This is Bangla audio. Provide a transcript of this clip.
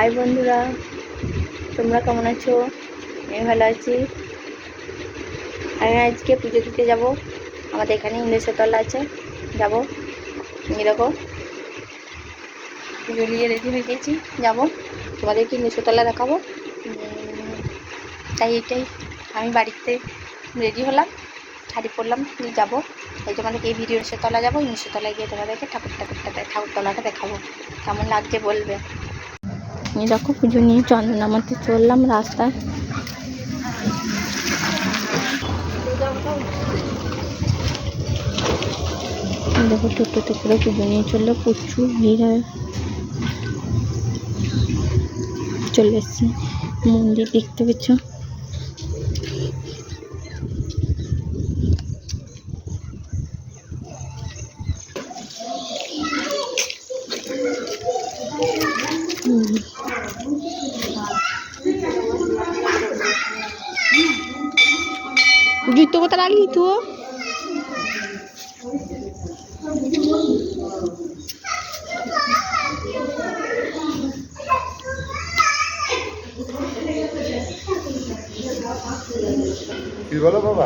হাই বন্ধুরা, তোমরা কেমন আছো? আমি ভালো আছি। আমি আজকে পুজো দিতে যাব। আমাদের এখানে ইন্দ্রেশ্বরতলা আছে। যাব। দেখো। পুজো নিয়ে রেডি হয়ে গেছি। যাব। তোমাদেরকে ইন্দ্রেশ্বরতলা দেখাবো। তাই, এটাই। আমি বাড়িতে রেডি হলাম। শাড়ি পরলাম, নিয়ে যাব। তাই তোমাদেরকে এই ভিডিও তলা যাব। তলায় গিয়ে তোমাদেরকে ঠাকুর ঠাকুরটা ঠাকুরতলাটা দেখাবো। কেমন লাগছে বলবে? এই দেখো পুজো নিয়ে চন্দনামাতে চললাম রাস্তায় দেখো টোটোতে করে পুজো নিয়ে চললে, প্রচুর ভিড় হয় চলে এসছি, মন্দির দেখতে পেয়েছ হুম। জুতো কোথা রাখলি তো কি বলো বাবা